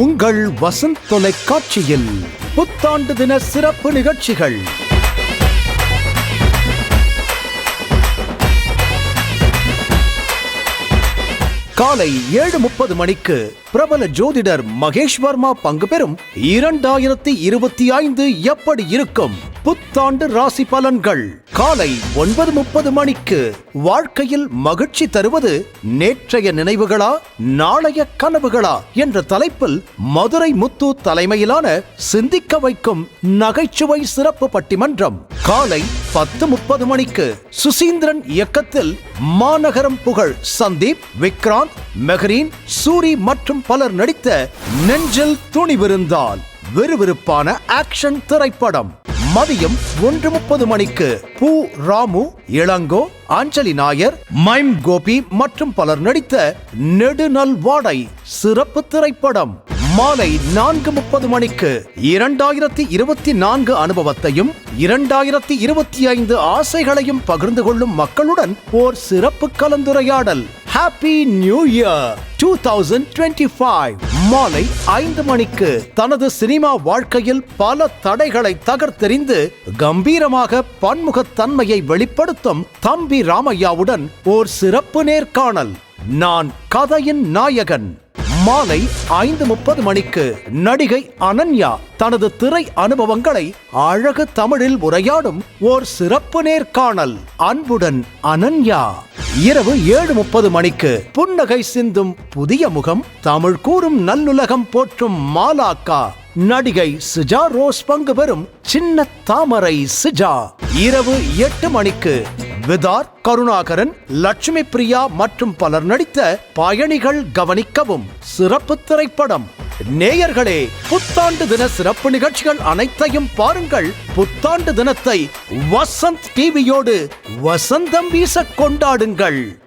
உங்கள் வசந்த் தொலைக்காட்சியில் புத்தாண்டு தின சிறப்பு நிகழ்ச்சிகள். காலை ஏழு முப்பது மணிக்கு பிரபல ஜோதிடர் மகேஷ் வர்மா பங்கு பெறும் இரண்டாயிரத்தி இருபத்தி ஐந்து எப்படி இருக்கும்? புத்தாண்டு ராசி பலன்கள். காலை ஒன்பது முப்பது மணிக்கு வாழ்க்கையில் மகிழ்ச்சி தருவது நேற்றைய நினைவுகளா நாளைய கனவுகளா என்ற தலைப்பில் மதுரை முத்து தலைமையிலான சிந்திக்க வைக்கும் நகைச்சுவை சிறப்பு பட்டிமன்றம் காலை பத்து முப்பது மணிக்கு சுசீந்திரன் இயக்கத்தில் மாநகரம் புகழ் சந்தீப் விக்ராந்த் மெஹரீன் சூரி மற்றும் பலர் நடித்த நெஞ்சில் துணிவிருந்தால் விறுவிறுப்பான ஆக்ஷன் திரைப்படம். மதியம் ஒன்று முப்பது மணிக்கு பூ ராமு இளங்கோ அஞ்சலி நாயர் மைம் கோபி மற்றும் பலர் நடித்த நெடுநல் வாடை சிறப்பு திரைப்படம். மாலை நான்கு முப்பது மணிக்கு இரண்டாயிரத்தி இருபத்தி நான்கு அனுபவத்தையும் இரண்டாயிரத்தி இருபத்தி ஐந்து ஆசைகளையும் பகிர்ந்து கொள்ளும் மக்களுடன் ஓர் சிறப்பு கலந்துரையாடல். Happy new year two thousand twenty five மாலை ஐந்து மணிக்கு தனது சினிமா வாழ்க்கையில் பல தடைகளை தகர்த்தெறிந்து கம்பீரமாக பன்முகத்தன்மையை வெளிப்படுத்தும் தம்பி ராமையாவுடன் ஓர் சிறப்பு நேர்காணல். நான் கதையின் நாயகன். மாலை ஐந்து முப்பது மணிக்கு நடிகை அனன்யா தனது திரை அனுபவங்களை அழகு தமிழில் உரையாடும் ஓர் சிறப்பு நேர்காணல். அன்புடன் அனன்யா. இரவு ஏழு முப்பது மணிக்கு புன்னகை சிந்தும் புதிய முகம் தமிழ் கூறும் நல்லுலகம் போற்றும் மாலாக்கா. நடிகை சுஜா ரோஸ் பங்கு பெறும் சின்ன தாமரை சுஜா. இரவு எட்டு மணிக்கு விதார் கருணாகரன் லட்சுமி பிரியா மற்றும் பலர் நடித்த பயணிகள் கவனிக்கவும் சிறப்பு திரைப்படம். நேயர்களே புத்தாண்டு தின சிறப்பு நிகழ்ச்சிகள் அனைத்தையும் பாருங்கள். புத்தாண்டு தினத்தை வசந்த் டிவியோடு வசந்தம் வீச கொண்டாடுங்கள்.